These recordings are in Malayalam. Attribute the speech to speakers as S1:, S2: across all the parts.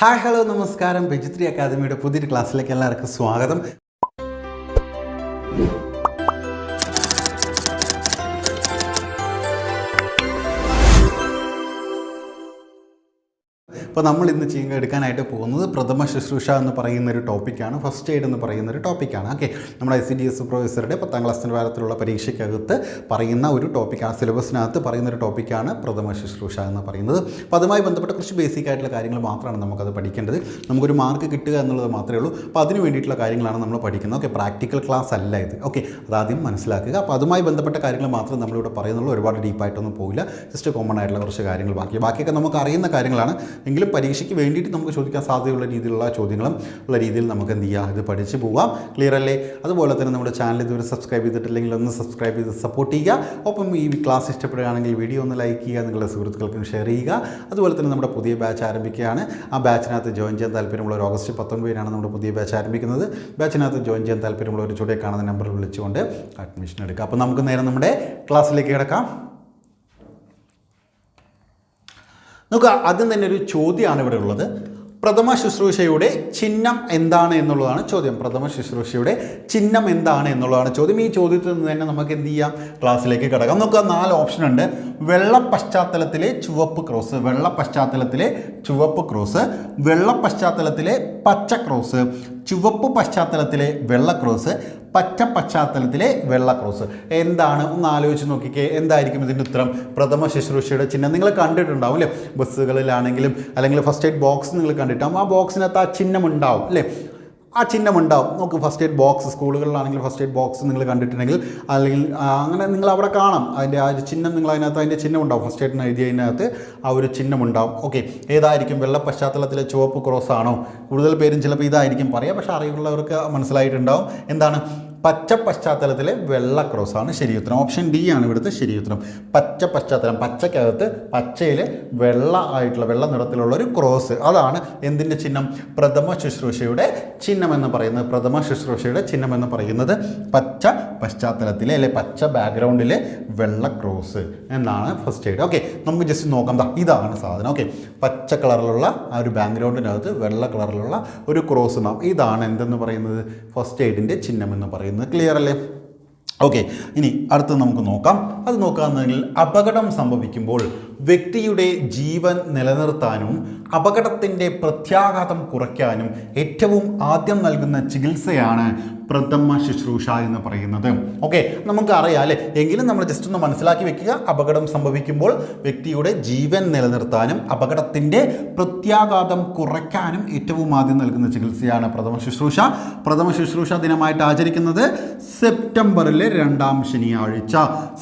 S1: ഹായ് ഹലോ നമസ്കാരം. വെജിത്രി അക്കാദമിയുടെ പുതിയൊരു ക്ലാസ്സിലേക്ക് എല്ലാവർക്കും സ്വാഗതം. അപ്പോൾ നമ്മൾ ഇന്ന് ചെയ്യുക എടുക്കാനായിട്ട് പോകുന്നത് പ്രഥമ ശുശ്രൂഷ എന്ന് പറയുന്ന ഒരു ടോപ്പിക്കാണ് ഫസ്റ്റ് എയ്ഡ് എന്ന് പറയുന്ന ഒരു ടോപ്പിക്കാണ് ഓക്കെ നമ്മുടെ ഐ സി ഡി എസ് പ്രൊഫസറുടെ പത്താം ക്ലാസ് നിലവാരത്തിലുള്ള പരീക്ഷയ്ക്കകത്ത് പറയുന്ന ഒരു ടോപ്പിക്കാണ് സിലബസിനകത്ത് പറയുന്ന ഒരു ടോപ്പിക്കാണ് പ്രഥമ ശുശ്രൂഷ എന്ന് പറയുന്നത്. അപ്പോൾ അതുമായി ബന്ധപ്പെട്ട കുറച്ച് ബേസിക് ആയിട്ടുള്ള കാര്യങ്ങൾ മാത്രമാണ് നമുക്കത് പഠിക്കേണ്ടത്. നമുക്കൊരു മാർക്ക് കിട്ടുക എന്നുള്ളത് മാത്രമേ ഉള്ളൂ. അപ്പോൾ അതിന് വേണ്ടിയിട്ടുള്ള കാര്യങ്ങളാണ് നമ്മൾ പഠിക്കുന്നത്. ഓക്കെ പ്രാക്ടിക്കൽ ക്ലാസ് അല്ല ഇത്. ഓക്കെ അതാദ്യം മനസ്സിലാക്കുക. അപ്പോൾ അതുമായി ബന്ധപ്പെട്ട കാര്യങ്ങൾ മാത്രം നമ്മളിവിടെ പറയുന്നുള്ളൂ. ഒരുപാട് ഡീപ്പായിട്ടൊന്നും പോകില്ല ജസ്റ്റ് കോമൺ ആയിട്ടുള്ള കുറച്ച് കാര്യങ്ങൾ ബാക്കി. ബാക്കിയൊക്കെ നമുക്ക് അറിയുന്ന കാര്യങ്ങളാണ്. എങ്കിലും പരീക്ഷയ്ക്ക് വേണ്ടിയിട്ട് നമുക്ക് ചോദിക്കാൻ സാധ്യതയുള്ള രീതിയിലുള്ള ചോദ്യങ്ങളും ഉള്ള രീതിയിൽ നമുക്ക് എന്ത് ചെയ്യാം? ഇത് പഠിച്ച് പോവാം. ക്ലിയർ അല്ലേ? അതുപോലെ തന്നെ നമ്മുടെ ചാനൽ ഇതുവരെ സബ്സ്ക്രൈബ് ചെയ്തിട്ടില്ലെങ്കിൽ ഒന്ന് സബ്സ്ക്രൈബ് ചെയ്ത് സപ്പോർട്ട് ചെയ്യുക. ഒപ്പം ഈ ക്ലാസ് ഇഷ്ടപ്പെടുകയാണെങ്കിൽ വീഡിയോ ഒന്ന് ലൈക്ക് ചെയ്യുക. നിങ്ങളുടെ സുഹൃത്തുക്കൾക്കും ഷെയർ ചെയ്യുക. അതുപോലെ തന്നെ നമ്മുടെ പുതിയ ബാച്ച് ആരംഭിക്കുകയാണ്. ആ ബാച്ചിനകത്ത് ജോയിൻ ചെയ്യാൻ താല്പര്യമുള്ള ഒരു ഓഗസ്റ്റ് പത്തൊൻപതിനാണ് നമ്മുടെ പുതിയ ബാച്ച് ആരംഭിക്കുന്നത്. ബാച്ചിനകത്ത് ജോയിൻ ചെയ്യാൻ താല്പര്യമുള്ള ഒരു ചുവടെ കാണുന്ന നമ്പറിൽ വിളിച്ചുകൊണ്ട് അഡ്മിഷൻ എടുക്കുക. അപ്പോൾ നമുക്ക് നേരെ നമ്മുടെ ക്ലാസ്സിലേക്ക് കിടക്കാം. നോക്കുക ആദ്യം തന്നെ ഒരു ചോദ്യമാണ് ഇവിടെ ഉള്ളത്. പ്രഥമ ശുശ്രൂഷയുടെ ചിഹ്നം എന്താണ് എന്നുള്ളതാണ് ചോദ്യം. പ്രഥമ ശുശ്രൂഷയുടെ ചിഹ്നം എന്താണ് എന്നുള്ളതാണ് ചോദ്യം. ഈ ചോദ്യത്തിൽ നിന്ന് തന്നെ നമുക്ക് എന്ത് ചെയ്യാം? ക്ലാസ്സിലേക്ക് കിടക്കാം. നമുക്ക് നാല് ഓപ്ഷൻ ഉണ്ട്. വെള്ള പശ്ചാത്തലത്തിലെ ചുവപ്പ് ക്രോസ് വെള്ള പശ്ചാത്തലത്തിലെ ചുവപ്പ് ക്രോസ് വെള്ള പശ്ചാത്തലത്തിലെ പച്ച ക്രോസ് ചുവപ്പ് പശ്ചാത്തലത്തിലെ വെള്ള ക്രോസ് പച്ച പശ്ചാത്തലത്തിലെ വെള്ള ക്രോസ്. എന്താണ്? ഒന്ന് ആലോചിച്ച് നോക്കിക്കേ. എന്തായിരിക്കും ഇതിന്റെ ഉത്തരം? പ്രഥമ ശുശ്രൂഷയുടെ ചിഹ്നം നിങ്ങൾ കണ്ടിട്ടുണ്ടാവും അല്ലേ? ബസ്സുകളിലാണെങ്കിലും അല്ലെങ്കിൽ ഫസ്റ്റ് എയ്ഡ് ബോക്സ് നിങ്ങൾ കണ്ടിട്ടാവും. ആ ബോക്സിനകത്ത് ആ ചിഹ്നം ഉണ്ടാവും അല്ലേ? ആ ചിഹ്നം ഉണ്ടാവും നമുക്ക് ഫസ്റ്റ് എയ്ഡ് ബോക്സ് സ്കൂളുകളിലാണെങ്കിൽ ഫസ്റ്റ് എയ്ഡ് ബോക്സ് നിങ്ങൾ കണ്ടിട്ടുണ്ടെങ്കിൽ അല്ലെങ്കിൽ അങ്ങനെ നിങ്ങൾ അവിടെ കാണാം. അതിന്റെ ആ ചിഹ്നം നിങ്ങൾ അതിനകത്ത് അതിന്റെ ചിഹ്നം ഉണ്ടാവും ഫസ്റ്റ് എയ്ഡിന് എഴുതിയതിനകത്ത് ആ ഒരു ചിഹ്നം ഉണ്ടാവും ഓക്കെ ഏതായിരിക്കും വെള്ള പശ്ചാത്തലത്തിലെ ചുവപ്പ് ക്രോസ് ആണോ? കൂടുതൽ പേരും ചിലപ്പോൾ ഇതായിരിക്കും പറയുക പക്ഷേ അറിവുള്ളവർക്ക് മനസ്സിലായിട്ടുണ്ടാവും. എന്താണ്? പച്ച പശ്ചാത്തലത്തിലെ വെള്ള ക്രോസ് ആണ് ശരി ഉത്തരം ഓപ്ഷൻ ഡി ആണ് ഇവിടുത്തെ ശരിയുത്തരം പച്ച പശ്ചാത്തലം പച്ചക്കകത്ത് പച്ചയിൽ വെള്ള ആയിട്ടുള്ള വെള്ള നിറത്തിലുള്ള ഒരു ക്രോസ് അതാണ് എന്തിന്റെ ചിഹ്നം? പ്രഥമ ശുശ്രൂഷയുടെ ചിഹ്നം എന്ന് പറയുന്നത്. പ്രഥമ ശുശ്രൂഷയുടെ ചിഹ്നം എന്ന് പറയുന്നത് പച്ച പശ്ചാത്തലത്തിലെ അല്ലെ പച്ച ബാക്ക്ഗ്രൗണ്ടിലെ വെള്ള ക്രോസ് എന്നാണ് ഫസ്റ്റ് എയ്ഡ് ഓക്കെ നമുക്ക് ജസ്റ്റ് നോക്കാം ഇതാണ് സാധനം. ഓക്കെ പച്ച കളറിലുള്ള ആ ഒരു ബാക്ക്ഗ്രൗണ്ടിനകത്ത് വെള്ള കളറിലുള്ള ഒരു ക്രോസ് നാം. ഇതാണ് എന്തെന്ന് പറയുന്നത്? ഫസ്റ്റ് എയ്ഡിന്റെ ചിഹ്നം എന്ന് പറയുന്നത്. ക്ലിയർ അല്ലേ? ഓക്കെ ഇനി അടുത്ത് നമുക്ക് നോക്കാം. അത് നോക്കാമെന്നുണ്ടെങ്കിൽ അപകടം സംഭവിക്കുമ്പോൾ വ്യക്തിയുടെ ജീവൻ നിലനിർത്താനും അപകടത്തിന്റെ പ്രത്യാഘാതം കുറയ്ക്കാനും ഏറ്റവും ആദ്യം നൽകുന്ന ചികിത്സയാണ് പ്രഥമ ശുശ്രൂഷ എന്ന് പറയുന്നത്. ഓക്കെ നമുക്കറിയാം അല്ലേ? എങ്കിലും നമ്മൾ ജസ്റ്റ് ഒന്ന് മനസ്സിലാക്കി വെക്കുക. അപകടം സംഭവിക്കുമ്പോൾ വ്യക്തിയുടെ ജീവൻ നിലനിർത്താനും അപകടത്തിന്റെ പ്രത്യാഘാതം കുറയ്ക്കാനും ഏറ്റവും ആദ്യം നൽകുന്ന ചികിത്സയാണ് പ്രഥമ ശുശ്രൂഷ. പ്രഥമ ശുശ്രൂഷ ദിനമായിട്ട് ആചരിക്കുന്നത് സെപ്റ്റംബറിലെ രണ്ടാം ശനിയാഴ്ച.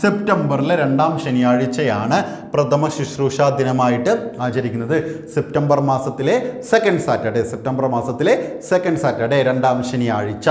S1: സെപ്റ്റംബറിലെ രണ്ടാം ശനിയാഴ്ചയാണ് പ്രഥമ ശുശ്രൂഷ ദിനമായിട്ട് ആചരിക്കുന്നത്. സെപ്റ്റംബർ മാസത്തിലെ സെക്കൻഡ് സാറ്റർഡേ സെപ്റ്റംബർ മാസത്തിലെ സെക്കൻഡ് സാറ്റർഡേ രണ്ടാം ശനിയാഴ്ച.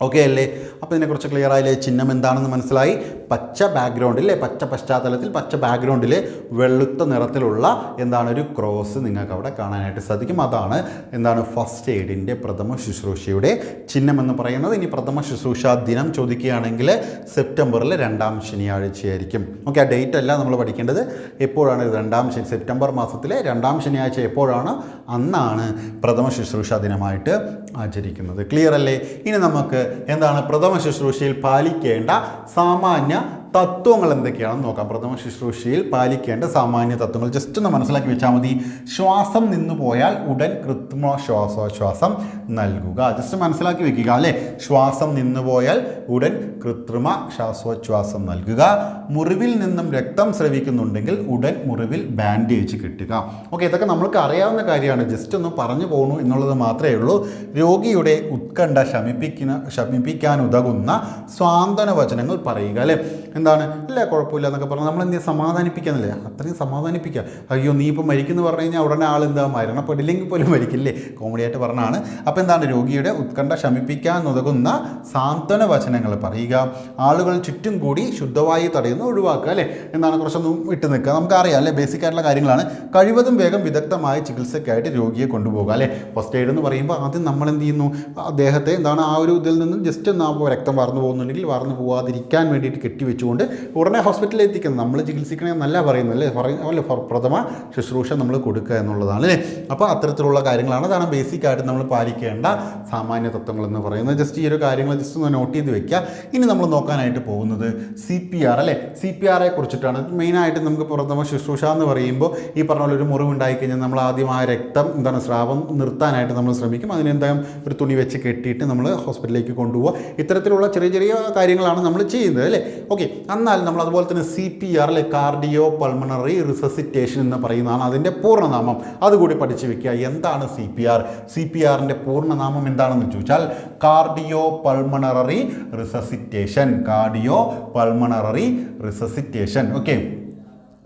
S1: ഓക്കെ അല്ലേ? അപ്പോൾ ഇതിനെക്കുറിച്ച് ക്ലിയർ ആയില്ലേ? ചിഹ്നം എന്താണെന്ന് മനസ്സിലായി? പച്ച ബാക്ക്ഗ്രൗണ്ടിൽ അല്ലേ പച്ച പശ്ചാത്തലത്തിൽ പച്ച ബാക്ക്ഗ്രൗണ്ടിൽ വെളുത്ത നിറത്തിലുള്ള എന്താണ് ഒരു ക്രോസ് നിങ്ങൾക്ക് അവിടെ കാണാനായിട്ട് സാധിക്കും. അതാണ് എന്താണ് ഫസ്റ്റ് എയ്ഡിന്റെ പ്രഥമ ശുശ്രൂഷയുടെ ചിഹ്നം എന്ന് പറയുന്നത്. ഇനി പ്രഥമ ശുശ്രൂഷ ദിനം ചോദിക്കുകയാണെങ്കിൽ സെപ്റ്റംബറിൽ രണ്ടാം ശനിയാഴ്ചയായിരിക്കും. ഓക്കെ ആ ഡേറ്റ് അല്ല നമ്മൾ പഠിക്കേണ്ടത്. എപ്പോഴാണ് രണ്ടാം ശനി? സെപ്റ്റംബർ മാസത്തിലെ രണ്ടാം ശനിയാഴ്ച എപ്പോഴാണ് അന്നാണ് പ്രഥമ ശുശ്രൂഷ ദിനമായിട്ട് ആചരിക്കുന്നത്. ക്ലിയർ അല്ലേ? ഇനി നമുക്ക് എന്താണ് പ്രഥമ ശുശ്രൂഷയിൽ പാലിക്കേണ്ട സാമാന്യ തത്വങ്ങൾ എന്തൊക്കെയാണെന്ന് നോക്കാം. പ്രഥമ ശുശ്രൂഷയിൽ പാലിക്കേണ്ട സാമാന്യ തത്വങ്ങൾ ജസ്റ്റ് ഒന്ന് മനസ്സിലാക്കി വെച്ചാൽ മതി. ശ്വാസം നിന്നു പോയാൽ ഉടൻ കൃത്രിമ ശ്വാസോച്ഛ്വാസം നൽകുക. ജസ്റ്റ് മനസ്സിലാക്കി വെക്കുക അല്ലേ? ശ്വാസം നിന്നു പോയാൽ ഉടൻ കൃത്രിമ ശ്വാസോച്ഛ്വാസം നൽകുക. മുറിവിൽ നിന്നും രക്തം സ്രവിക്കുന്നുണ്ടെങ്കിൽ ഉടൻ മുറിവിൽ ബാൻഡേജ് കെട്ടുക. ഓക്കെ ഇതൊക്കെ നമ്മൾക്ക് അറിയാവുന്ന കാര്യമാണ്. ജസ്റ്റ് ഒന്ന് പറഞ്ഞു പോകണു എന്നുള്ളത് മാത്രമേ ഉള്ളൂ. രോഗിയുടെ ഉത്കണ്ഠ ശമിപ്പിക്കുന്ന ശമിപ്പിക്കാൻ ഉതകുന്ന സ്വാന്തന വചനങ്ങൾ പറയുക അല്ലേ? എന്താണ്? ഇല്ല കുഴപ്പമില്ല എന്നൊക്കെ പറഞ്ഞാൽ നമ്മൾ എന്ത് ചെയ്യുക സമാധാനിപ്പിക്കാന്നില്ലേ? അത്രയും സമാധാനിപ്പിക്കുക അയ്യോ നീ ഇപ്പോൾ മരിക്കുന്നു പറഞ്ഞു കഴിഞ്ഞാൽ ഉടനെ ആൾ എന്താ? മരണപ്പെടില്ലെങ്കിൽ പോലും മരിക്കില്ലേ? കോമഡിയായിട്ട് പറഞ്ഞാണ്. അപ്പോൾ എന്താണ് രോഗിയുടെ ഉത്കണ്ഠ ശമിപ്പിക്കാൻ ഉതകുന്ന സാന്ത്വന വചനങ്ങൾ പറയുക. ആളുകൾ ചുറ്റും കൂടി ശുദ്ധവായു തടയുന്ന ഒഴിവാക്കുക അല്ലേ? എന്താണ്? കുറച്ചൊന്നും ഇട്ട് നിൽക്കുക. നമുക്കറിയാം അല്ലേ? ബേസിക് ആയിട്ടുള്ള കാര്യങ്ങളാണ്. കഴിവതും വേഗം വിദഗ്ധമായ ചികിത്സയ്ക്കായിട്ട് രോഗിയെ കൊണ്ടുപോകുക അല്ലേ? ഫസ്റ്റ് എയ്ഡ് എന്ന് പറയുമ്പോൾ ആദ്യം നമ്മൾ എന്ത് ചെയ്യുന്നു? അദ്ദേഹത്തെ എന്താണ് ആ ഒരു ഇതിൽ നിന്നും ജസ്റ്റ് ഒന്ന് രക്തം വാർന്നു പോകുന്നുണ്ടെങ്കിൽ വാർന്നു പോകാതിരിക്കാൻ വേണ്ടിയിട്ട് കെട്ടിവെച്ചു. പിടിച്ചുകൊണ്ട് ഉടനെ ഹോസ്പിറ്റലിൽ എത്തിക്കുന്നത് നമ്മൾ ചികിത്സിക്കണേ എന്നല്ല പറയുന്നത് അല്ലേ പറയുന്ന പ്രഥമ ശുശ്രൂഷ നമ്മൾ കൊടുക്കുക എന്നുള്ളതാണ് അല്ലേ? അപ്പോൾ അത്തരത്തിലുള്ള കാര്യങ്ങളാണ്. അതാണ് ബേസിക് ആയിട്ട് നമ്മൾ പാലിക്കേണ്ട സാമാന്യ തത്വങ്ങൾ എന്ന് പറയുന്നത്. ജസ്റ്റ് ഈ ഒരു കാര്യങ്ങൾ ജസ്റ്റ് ഒന്ന് നോട്ട് ചെയ്ത് വെക്കുക. ഇനി നമ്മൾ നോക്കാനായിട്ട് പോകുന്നത് സി പി ആർ അല്ലേ? സി പി ആറെ കുറിച്ചിട്ടാണ്. മെയിനായിട്ട് നമുക്ക് പ്രഥമ ശുശ്രൂഷ എന്ന് പറയുമ്പോൾ ഈ പറഞ്ഞ പോലെ ഒരു മുറിവുണ്ടായി കഴിഞ്ഞാൽ നമ്മൾ ആദ്യം ആ രക്തം എന്താണ് സ്രാവം നിർത്താനായിട്ട് നമ്മൾ ശ്രമിക്കും. അതിനെന്തായാലും ഒരു തുണി വെച്ച് കെട്ടിയിട്ട് നമ്മൾ ഹോസ്പിറ്റലിലേക്ക് കൊണ്ടുപോകുക ഇത്തരത്തിലുള്ള ചെറിയ ചെറിയ കാര്യങ്ങളാണ് നമ്മൾ ചെയ്യുന്നത് അല്ലേ? ഓക്കെ എന്നാൽ നമ്മൾ അതുപോലെ തന്നെ സി പി ആർ അല്ലെ കാർഡിയോ പൾമണറി റിസസിറ്റേഷൻ എന്ന് പറയുന്നതാണ് അതിന്റെ പൂർണനാമം. അതുകൂടി പഠിച്ചു വെക്കുക എന്താണ് C P R C P ആറിന്റെ പൂർണനാമം എന്താണെന്ന് ചോദിച്ചാൽ cardio pulmonary resuscitation cardio pulmonary resuscitation okay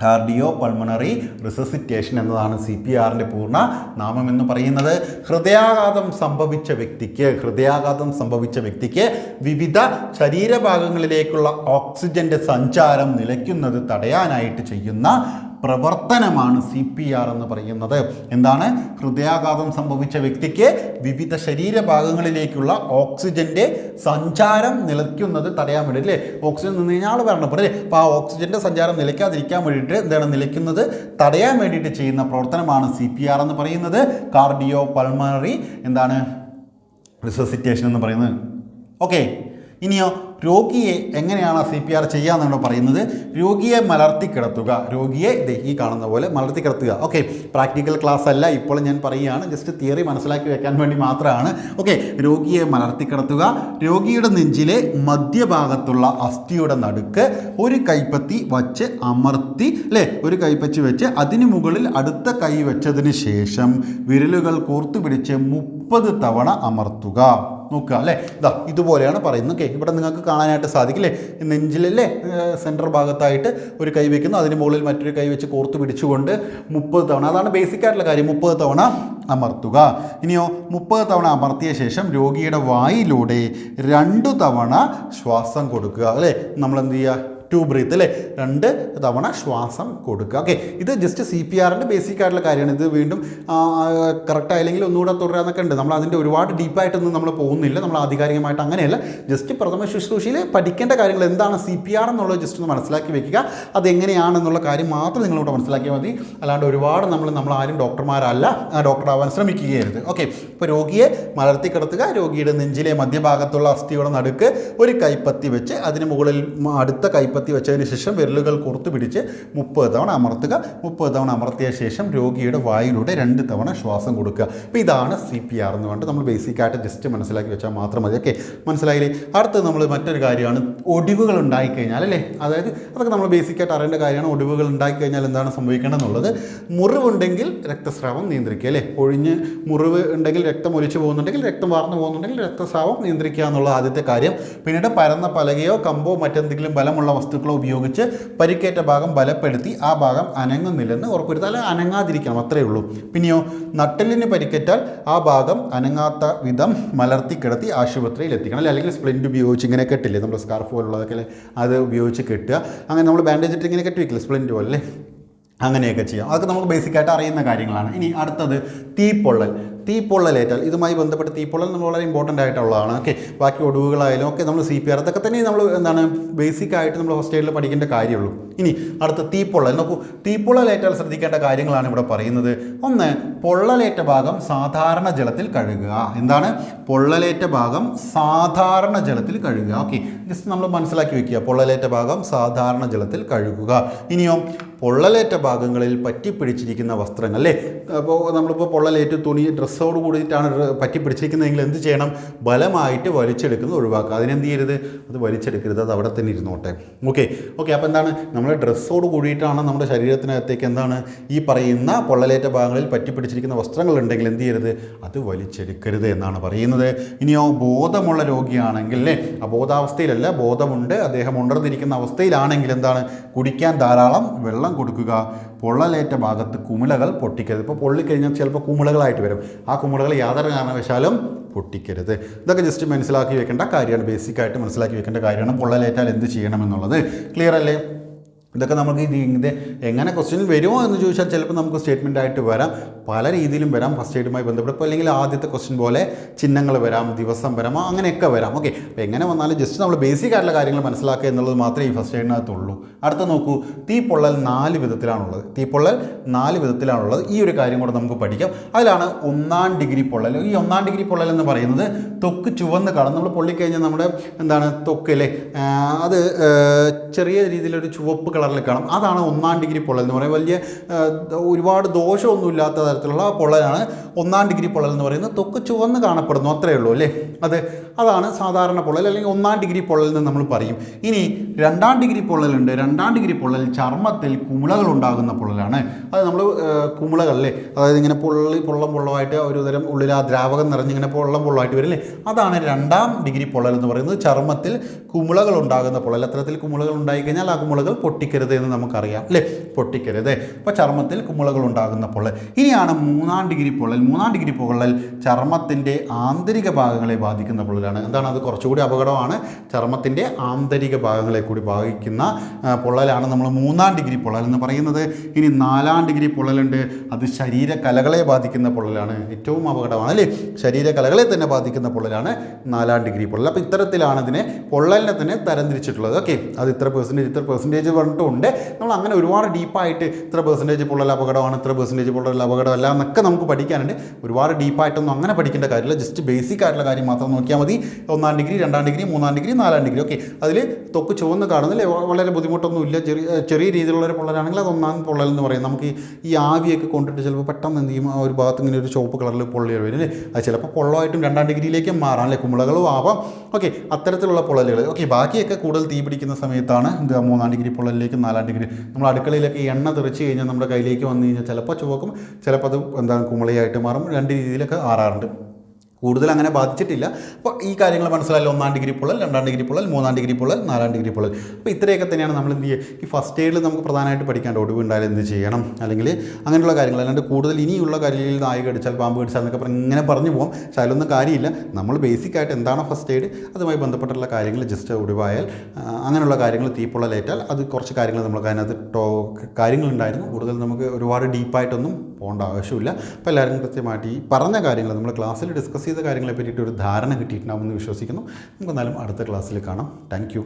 S1: cardio pulmonary resuscitation എന്നതാണ് സി പി ആറിന്റെ പൂർണ നാമം എന്ന് പറയുന്നത്. ഹൃദയാഘാതം സംഭവിച്ച വ്യക്തിക്ക് ഹൃദയാഘാതം സംഭവിച്ച വ്യക്തിക്ക് വിവിധ ശരീരഭാഗങ്ങളിലേക്കുള്ള ഓക്സിജന്റെ സഞ്ചാരം നിലയ്ക്കുന്നത് തടയാനായിട്ട് ചെയ്യുന്ന പ്രവർത്തനമാണ് സി പി ആർ എന്ന് പറയുന്നത്. എന്താണ്? ഹൃദയാഘാതം സംഭവിച്ച വ്യക്തിക്ക് വിവിധ ശരീരഭാഗങ്ങളിലേക്കുള്ള ഓക്സിജന്റെ സഞ്ചാരം നിലയ്ക്കുന്നത് തടയാൻ വേണ്ടി അല്ലേ ഓക്സിജൻ നിന്ന് കഴിഞ്ഞാൽ വരണം. അല്ലേ? അപ്പോൾ ആ ഓക്സിജന്റെ സഞ്ചാരം നിലയ്ക്കാതിരിക്കാൻ വേണ്ടിയിട്ട് എന്താണ് നിലയ്ക്കുന്നത്? തടയാൻ വേണ്ടിയിട്ട് ചെയ്യുന്ന പ്രവർത്തനമാണ് സി പി ആർ എന്ന് പറയുന്നത്. കാർഡിയോ പൾമണറി എന്താണ്? റിസസിറ്റേഷൻ എന്ന് പറയുന്നത്. ഓക്കെ. ഇനിയോ രോഗിയെ എങ്ങനെയാണ് സി പി ആർ ചെയ്യാന്നാണ് പറയുന്നത്. രോഗിയെ മലർത്തി കിടത്തുക. രോഗിയെ ഈ കാണുന്ന പോലെ മലർത്തി കിടത്തുക. ഓക്കെ പ്രാക്ടിക്കൽ ക്ലാസ് അല്ല. ഇപ്പോൾ ഞാൻ പറയുകയാണ്. ജസ്റ്റ് തിയറി മനസ്സിലാക്കി വെക്കാൻ വേണ്ടി മാത്രമാണ്. ഓക്കെ രോഗിയെ മലർത്തി കിടത്തുക. രോഗിയുടെ നെഞ്ചിലെ മധ്യഭാഗത്തുള്ള അസ്ഥിയുടെ നടുക്ക് ഒരു കൈപ്പത്തി വച്ച് അമർത്തി അല്ലേ? ഒരു കൈപ്പത്തി വെച്ച് അതിന് മുകളിൽ അടുത്ത കൈ വെച്ചതിന് ശേഷം വിരലുകൾ കോർത്തു പിടിച്ച് മുപ്പത് തവണ അമർത്തുക. നോക്കുക അല്ലേ? ഇതാ ഇതുപോലെയാണ് പറയുന്നത്. ഓക്കെ ഇവിടെ നിങ്ങൾക്ക് കാണാനായിട്ട് സാധിക്കില്ലേ? നെഞ്ചിലല്ലേ സെന്റർ ഭാഗത്തായിട്ട് ഒരു കൈ വെക്കുന്നു. അതിന് മുകളിൽ മറ്റൊരു കൈ വെച്ച് കോർത്ത് പിടിച്ചുകൊണ്ട് മുപ്പത് തവണ അതാണ് ബേസിക് ആയിട്ടുള്ള കാര്യം. മുപ്പത് തവണ അമർത്തുക. ഇനിയോ മുപ്പത് തവണ അമർത്തിയ ശേഷം രോഗിയുടെ വായിലൂടെ രണ്ടു തവണ ശ്വാസം കൊടുക്കുക അല്ലേ? നമ്മൾ എന്ത് ചെയ്യുക? ടു ബ്രീത്ത് അല്ലേ രണ്ട് തവണ ശ്വാസം കൊടുക്കുക. ഓക്കെ ഇത് ജസ്റ്റ് സി പി ആറിന്റെ ബേസിക് ആയിട്ടുള്ള കാര്യമാണ്. ഇത് വീണ്ടും കറക്റ്റ് ആയില്ലെങ്കിൽ ഒന്നുകൂടെ തുടരാന്നൊക്കെ ഉണ്ട്. നമ്മൾ അതിന്റെ ഒരുപാട് ഡീപ്പായിട്ടൊന്നും നമ്മൾ പോകുന്നില്ല. നമ്മൾ ആധികാരികമായിട്ട് അങ്ങനെയല്ല. ജസ്റ്റ് പ്രഥമ ശുശ്രൂഷയിൽ പഠിക്കേണ്ട കാര്യങ്ങൾ എന്താണ് സി പി ആർ എന്നുള്ളത് ജസ്റ്റ് ഒന്ന് മനസ്സിലാക്കി വെക്കുക. അതെങ്ങനെയാണെന്നുള്ള കാര്യം മാത്രം നിങ്ങളിവിടെ മനസ്സിലാക്കിയാൽ മതി. അല്ലാണ്ട് ഒരുപാട് നമ്മൾ നമ്മൾ ആരും ഡോക്ടർമാരല്ല ഡോക്ടർ ആവാൻ ശ്രമിക്കുകയായിരുന്നു ഓക്കെ ഇപ്പോൾ രോഗിയെ മലർത്തി കിടത്തുക. രോഗിയുടെ നെഞ്ചിലെ മധ്യഭാഗത്തുള്ള അസ്ഥിയുടെ നടുക്ക് ഒരു കൈപ്പത്തി വെച്ച് അതിന് മുകളിൽ അടുത്ത കൈപ്പത്തി വെച്ചതിന് ശേഷം വിരലുകൾ കുറുത്ത് പിടിച്ച് മുപ്പത് തവണ അമർത്തുക. മുപ്പത് തവണ അമർത്തിയ ശേഷം രോഗിയുടെ വായിലൂടെ രണ്ട് തവണ ശ്വാസം കൊടുക്കുക. അപ്പോൾ ഇതാണ് സി പി ആർ എന്ന് പറഞ്ഞിട്ട് നമ്മൾ ബേസിക്കായിട്ട് ജസ്റ്റ് മനസ്സിലാക്കി വെച്ചാൽ മാത്രം മതി. ഓക്കെ? മനസ്സിലായില്ലേ? അടുത്തത് നമ്മൾ മറ്റൊരു കാര്യമാണ് ഒടിവുകൾ ഉണ്ടായിക്കഴിഞ്ഞാൽ അല്ലേ? അതായത് അതൊക്കെ നമ്മൾ ബേസിക്കായിട്ട് അറിയേണ്ട കാര്യമാണ്. ഒടിവുകൾ ഉണ്ടായിക്കഴിഞ്ഞാൽ എന്താണ് സംഭവിക്കേണ്ടതെന്നുള്ളത്. മുറിവുണ്ടെങ്കിൽ രക്തസ്രാവം നിയന്ത്രിക്കുക അല്ലേ? ഒഴിഞ്ഞ് മുറിവ് ഉണ്ടെങ്കിൽ രക്തം ഒലിച്ചു പോകുന്നുണ്ടെങ്കിൽ രക്തം വാർന്നു പോകുന്നുണ്ടെങ്കിൽ രക്തസ്രാവം നിയന്ത്രിക്കുക എന്നുള്ള ആദ്യത്തെ കാര്യം. പിന്നീട് പരന്ന പലകയോ കമ്പോ മറ്റെന്തെങ്കിലും ബലമുള്ള വസ്തുക്കളോ ഉപയോഗിച്ച് പരിക്കേറ്റ ഭാഗം ബലപ്പെടുത്തി ആ ഭാഗം അനങ്ങുന്നില്ലെന്ന് ഉറപ്പുവരുത്തുക. അല്ല അനങ്ങാതിരിക്കണം അത്രയേ ഉള്ളൂ. പിന്നെയോ നട്ടലിന് പരിക്കേറ്റാൽ ആ ഭാഗം അനങ്ങാത്ത വിധം മലർത്തി കിടത്തി ആശുപത്രിയിൽ എത്തിക്കണം. അല്ലേ അല്ലെങ്കിൽ സ്പ്ലിന്റ് ഉപയോഗിച്ച് ഇങ്ങനെ കെട്ടില്ലേ നമ്മൾ സ്കാർഫ് പോലുള്ളതൊക്കെ അത് ഉപയോഗിച്ച് കെട്ടുക. അങ്ങനെ നമ്മൾ ബാൻഡേജ് ഇട്ട് ഇങ്ങനെ കെട്ടി വയ്ക്കില്ല സ്പ്ലിന്റ് പോലെ അങ്ങനെയൊക്കെ ചെയ്യാം. അതൊക്കെ നമുക്ക് ബേസിക്കായിട്ട് അറിയുന്ന കാര്യങ്ങളാണ്. ഇനി അടുത്തത് തീപ്പൊള്ളൽ. തീപ്പൊള്ളലേറ്റാൽ ഇതുമായി ബന്ധപ്പെട്ട് തീപ്പൊള്ളൽ നമ്മൾ വളരെ ഇമ്പോർട്ടന്റ് ആയിട്ടുള്ളതാണ്. ഓക്കെ ബാക്കി ഒടുവുകളായാലും ഒക്കെ നമ്മൾ സി പി ആർ അതൊക്കെ തന്നെ നമ്മൾ എന്താണ് ബേസിക് ആയിട്ട് നമ്മൾ ഫസ്റ്റ് എയ്ഡിൽ പഠിക്കേണ്ട കാര്യമുള്ളൂ. ഇനി അടുത്ത തീപ്പൊള്ളൽ. നോക്കൂ തീപ്പൊള്ളലേറ്റാൽ ശ്രദ്ധിക്കേണ്ട കാര്യങ്ങളാണ് ഇവിടെ പറയുന്നത്. ഒന്ന് പൊള്ളലേറ്റ ഭാഗം സാധാരണ ജലത്തിൽ കഴുകുക. എന്താണ്? പൊള്ളലേറ്റ ഭാഗം സാധാരണ ജലത്തിൽ കഴുകുക. ഓക്കെ ജസ്റ്റ് നമ്മൾ മനസ്സിലാക്കി വെക്കുക. പൊള്ളലേറ്റ ഭാഗം സാധാരണ ജലത്തിൽ കഴുകുക. ഇനിയോ പൊള്ളലേറ്റ ഭാഗങ്ങളിൽ പറ്റിപ്പിടിച്ചിരിക്കുന്ന വസ്ത്രങ്ങൾ അല്ലേ? അപ്പോൾ നമ്മളിപ്പോൾ പൊള്ളലേറ്റ് തുണി ഡ്രസ്സോട് കൂടിയിട്ടാണ് പറ്റിപ്പിടിച്ചിരിക്കുന്നതെങ്കിൽ എന്ത് ചെയ്യണം? ബലമായിട്ട് വലിച്ചെടുക്കുന്നത് ഒഴിവാക്കുക. അതിനെന്ത് ചെയ്യരുത്? അത് വലിച്ചെടുക്കരുത്. അത് അവിടെ തന്നെ ഇരുന്നോട്ടെ. ഓക്കെ. ഓക്കെ. അപ്പോൾ എന്താണ്? നമ്മൾ ഡ്രസ്സോട് കൂടിയിട്ടാണ് നമ്മുടെ ശരീരത്തിനകത്തേക്ക് എന്താണ്? ഈ പറയുന്ന പൊള്ളലേറ്റ ഭാഗങ്ങളിൽ പറ്റിപ്പിടിച്ചിരിക്കുന്ന വസ്ത്രങ്ങൾ ഉണ്ടെങ്കിൽ എന്ത് ചെയ്യരുത്? അത് വലിച്ചെടുക്കരുത് എന്നാണ് പറയുന്നത്. ഇനിയോ ബോധമുള്ള രോഗിയാണെങ്കിൽ അല്ലേ? അബോധാവസ്ഥയിലല്ല ബോധമുണ്ട്. അദ്ദേഹം ഉണർന്നിരിക്കുന്ന അവസ്ഥയിലാണെങ്കിൽ എന്താണ്? കുടിക്കാൻ ധാരാളം വെള്ളം കൊടുക്കുക. പൊള്ളലേറ്റ ഭാഗത്ത് കുമിളകൾ പൊട്ടിക്കരുത്. ഇപ്പോൾ പൊള്ളിക്കഴിഞ്ഞാൽ ചിലപ്പോൾ കുമിളകളായിട്ട് വരും. ആ കുമിളകൾ യാതൊരു കാരണവശാലും പൊട്ടിക്കരുത്. ഇതൊക്കെ ജസ്റ്റ് മനസ്സിലാക്കി വെക്കേണ്ട കാര്യമാണ്. ബേസിക്കായിട്ട് മനസ്സിലാക്കി വെക്കേണ്ട കാര്യമാണ്. പൊള്ളലേറ്റാൽ എന്ത് ചെയ്യണമെന്നുള്ളത്. ക്ലിയർ അല്ലേ? ഇതൊക്കെ നമുക്ക് ഇത് എങ്ങനെ ക്വസ്റ്റ്യൻ വരുമോ എന്ന് ചോദിച്ചാൽ ചിലപ്പോൾ നമുക്ക് സ്റ്റേറ്റ്മെന്റ് ആയിട്ട് വരാം. പല രീതിയിലും വരാം. ഫസ്റ്റ് എയ്ഡുമായി ബന്ധപ്പെട്ട് ഇപ്പോൾ അല്ലെങ്കിൽ ആദ്യത്തെ ക്വസ്റ്റ്യൻ പോലെ ചിഹ്നങ്ങൾ വരാം ദിവസം വരാം അങ്ങനെയൊക്കെ വരാം. ഓക്കെ അപ്പോൾ എങ്ങനെ വന്നാലും ജസ്റ്റ് നമ്മൾ ബേസിക് ആയിട്ടുള്ള കാര്യങ്ങൾ മനസ്സിലാക്കുക എന്നുള്ളത് മാത്രമേ ഈ ഫസ്റ്റ് എയ്ഡിനകത്തുള്ളൂ അടുത്ത നോക്കൂ. തീ പൊള്ളൽ നാല് വിധത്തിലാണുള്ളത്. തീ പൊള്ളൽ നാല് വിധത്തിലാണുള്ളത്. ഈ ഒരു കാര്യം കൂടെ നമുക്ക് പഠിക്കാം. അതിലാണ് ഒന്നാം ഡിഗ്രി പൊള്ളൽ. ഈ ഒന്നാം ഡിഗ്രി പൊള്ളൽ എന്ന് പറയുന്നത് തൊക്ക് ചുവന്ന് കാണും. നമ്മൾ പൊള്ളിക്കഴിഞ്ഞാൽ നമ്മുടെ എന്താണ് തൊക്ക് അല്ലേ? അത് ചെറിയ രീതിയിലൊരു ചുവപ്പ് കളറിൽ കാണും. അതാണ് ഒന്നാം ഡിഗ്രി പൊള്ളൽ എന്ന് പറയുന്നത്. വലിയ ഒരുപാട് ദോഷമൊന്നും ഇല്ലാത്ത തരത്തിലുള്ള പൊള്ളലാണ് ഒന്നാം ഡിഗ്രി പൊള്ളൽ എന്ന് പറയുന്നത്. തൊക്ക് ചുവന്ന് കാണപ്പെടുന്നു അത്രയേ ഉള്ളൂ അല്ലേ? അത് അതാണ് സാധാരണ പൊള്ളൽ അല്ലെങ്കിൽ ഒന്നാം ഡിഗ്രി പൊള്ളൽ എന്ന് നമ്മൾ പറയും. ഇനി രണ്ടാം ഡിഗ്രി പൊള്ളലുണ്ട്. രണ്ടാം ഡിഗ്രി പൊള്ളൽ ചർമ്മത്തിൽ കുമിളകൾ ഉണ്ടാകുന്ന പൊള്ളലാണ്. അത് നമ്മൾ കുമിളകളിലെ അതായത് ഇങ്ങനെ പൊള്ളി പൊള്ളം പൊള്ളമായിട്ട് ഒരു തരം ഉള്ളിൽ ആ ദ്രാവകം നിറഞ്ഞിങ്ങനെ പൊള്ളം പൊള്ളമായിട്ട് വരില്ലേ? അതാണ് രണ്ടാം ഡിഗ്രി പൊള്ളൽ എന്ന് പറയുന്നത്. ചർമ്മത്തിൽ കുമിളകൾ ഉണ്ടാകുന്ന പൊള്ളൽ. അത്തരത്തിൽ കുമിളകൾ ഉണ്ടായിക്കഴിഞ്ഞാൽ ആ കുമിളകൾ പൊട്ടിക്കരുത് എന്ന് നമുക്കറിയാം അല്ലേ? പൊട്ടിക്കരുത്. അപ്പോൾ ചർമ്മത്തിൽ കുമിളകൾ ഉണ്ടാകുന്ന പൊള്ളൽ. ഇനിയാണ് മൂന്നാം ഡിഗ്രി പൊള്ളൽ. മൂന്നാം ഡിഗ്രി പൊള്ളൽ ചർമ്മത്തിന്റെ ആന്തരിക ഭാഗങ്ങളെ ബാധിക്കുന്ന പൊള്ളലാണ് എന്താണ് അത്? കുറച്ചുകൂടി അപകടമാണ്. ചർമ്മത്തിന്റെ ആന്തരിക ഭാഗങ്ങളെ കൂടി ബാധിക്കുന്ന പൊള്ളലാണ് നമ്മൾ മൂന്നാം ഡിഗ്രി പൊള്ളൽ എന്ന് പറയുന്നത്. ഇനി നാലാം ഡിഗ്രി പൊള്ളലുണ്ട്. അത് ശരീരകലകളെ ബാധിക്കുന്ന പൊള്ളലാണ്. ഏറ്റവും അപകടമാണ് അല്ലേ? ശരീരകലകളെ തന്നെ ബാധിക്കുന്ന പൊള്ളലാണ് നാലാം ഡിഗ്രി പൊള്ളൽ. അപ്പോൾ ഇത്തരത്തിലാണ് ഇതിനെ പൊള്ളലിനെ തന്നെ തരംതിരിച്ചിട്ടുള്ളത്. ഓക്കെ. അത് ഇത്ര പെർസെന്റേജ് ഇത്ര പെർസെന്റേജ് പറഞ്ഞിട്ടുണ്ട്. നമ്മൾ അങ്ങനെ ഒരുപാട് ഡീപ്പായിട്ട് ഇത്ര പെർസെന്റേജ് പൊള്ളൽ അപകടമാണ് ഇത്ര പെർസെന്റേജ് പൊള്ളൽ അപകടമല്ല എന്നൊക്കെ നമുക്ക് പഠിക്കാനുണ്ട്. ഒരുപാട് ഡീപ്പായിട്ടൊന്നും അങ്ങനെ പഠിക്കേണ്ട കാര്യമില്ല. ജസ്റ്റ് ബേസിക് ആയിട്ടുള്ള കാര്യം മാത്രം നോക്കിയാൽ മതി. ഒന്നാം ഡിഗ്രി രണ്ടാം ഡിഗ്രി മൂന്നാം ഡിഗ്രി നാലാം ഡിഗ്രി. ഓക്കെ. അതിൽ തൊക്ക് ചുവന്ന് കാണുന്നില്ല വളരെ ബുദ്ധിമുട്ടൊന്നുമില്ല. ചെറിയ ചെറിയ രീതിയിലുള്ള ഒരു പൊള്ളലാണെങ്കിൽ അത് ഒന്നാം പൊള്ളൽ എന്ന് പറയും. നമുക്ക് ഈ- ആവിയൊക്കെ കൊണ്ടിട്ട് ചിലപ്പോൾ പെട്ടെന്ന് എന്ത് ചെയ്യും? ഒരു ഭാഗത്ത് ഇങ്ങനെ ഒരു ചുവപ്പ് കളറിൽ പൊള്ളി വരും അല്ലേ? അത് ചിലപ്പോൾ പൊള്ളമായിട്ടും രണ്ടാം ഡിഗ്രിയിലേക്ക് മാറാം അല്ലേ? കുമ്പളകളും ആവാം. ഓക്കെ. അത്തരത്തിലുള്ള പൊള്ളലുകൾ ഓക്കെ. ബാക്കിയൊക്കെ കൂടുതൽ തീ പിടിക്കുന്ന സമയത്താണ് മൂന്നാം ഡിഗ്രി പൊള്ളലിലേക്ക് നാലാം ഡിഗ്രി. നമ്മൾ അടുക്കളയിലൊക്കെ എണ്ണ തെറിച്ച് കഴിഞ്ഞാൽ നമ്മുടെ കയ്യിലേക്ക് വന്നു കഴിഞ്ഞാൽ ചിലപ്പോൾ ചുവക്കും ചിലപ്പോൾ അത് എന്താണ് കുമളിയായിട്ട് മാറും. രണ്ട് രീതിയിലൊക്കെ മാറാറുണ്ട് കൂടുതൽ അങ്ങനെ ബാധിച്ചിട്ടില്ല. അപ്പോൾ ഈ കാര്യങ്ങൾ മനസ്സിലായാലും ഒന്നാം ഡിഗ്രി പൊള്ളൽ രണ്ടാം ഡിഗ്രി പൊള്ളൽ മൂന്നാം ഡിഗ്രി പൊള്ളൽ നാലാം ഡിഗ്രി പൊള്ളൽ. അപ്പോൾ ഇത്രയൊക്കെ തന്നെയാണ് നമ്മൾ എന്ത് ചെയ്യുക? ഈ ഫസ്റ്റ് എയ്ഡിൽ നമുക്ക് പ്രധാനമായിട്ട് പഠിക്കാണ്ട് ഒടിവ് ഉണ്ടായാലും എന്ത് ചെയ്യണം? അല്ലെങ്കിൽ അങ്ങനെയുള്ള കാര്യങ്ങൾ. അല്ലാണ്ട് കൂടുതൽ ഇനിയുള്ള കാര്യങ്ങളിൽ നായിക കടിച്ചാൽ പാമ്പ് കടിച്ചാൽ എന്നൊക്കെ പറഞ്ഞ് ഇങ്ങനെ പറഞ്ഞു പോകും. പക്ഷേ അതിലൊന്നും കാര്യമില്ല. നമ്മൾ ബേസിക് ആയിട്ട് എന്താണോ ഫസ്റ്റ് എയ്ഡ് അതുമായി ബന്ധപ്പെട്ടുള്ള കാര്യങ്ങൾ ജസ്റ്റ് ഒടിവായാൽ അങ്ങനെയുള്ള കാര്യങ്ങൾ തീപ്പൊള്ളലേറ്റാൽ അത് കുറച്ച് കാര്യങ്ങൾ നമുക്ക് അതിനകത്ത് ടോ കാര്യങ്ങളുണ്ടായിരുന്നു കൂടുതൽ നമുക്ക് ഒരുപാട് ഡീപ്പായിട്ടൊന്നും പോകേണ്ട ആവശ്യമില്ല. അപ്പോൾ എല്ലാവരും കൃത്യമായിട്ട് ഈ പറഞ്ഞ കാര്യങ്ങൾ നമ്മൾ ക്ലാസ്സിൽ ഡിസ്കസ് ചെയ്ത കാര്യങ്ങളെ പറ്റിയിട്ട് ഒരു ധാരണ കിട്ടിയിട്ടുണ്ടാകുമെന്ന് വിശ്വസിക്കുന്നു. നമുക്ക് എന്നാലും അടുത്ത ക്ലാസ്സിൽ കാണാം. താങ്ക്